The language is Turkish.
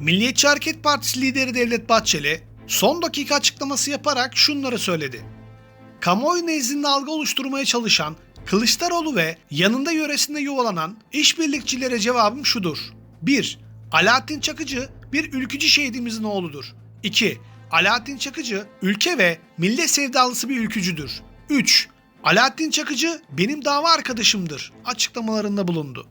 Milliyetçi Hareket Partisi lideri Devlet Bahçeli son dakika açıklaması yaparak şunları söyledi. Kamuoyu nezdinde algı oluşturmaya çalışan Kılıçdaroğlu ve yanında yöresinde yuvalanan işbirlikçilere cevabım şudur. 1. Alaaddin Çakıcı bir ülkücü şehidimizin oğludur. 2. Alaaddin Çakıcı ülke ve millet sevdalısı bir ülkücüdür. 3. Alaaddin Çakıcı benim dava arkadaşımdır açıklamalarında bulundu.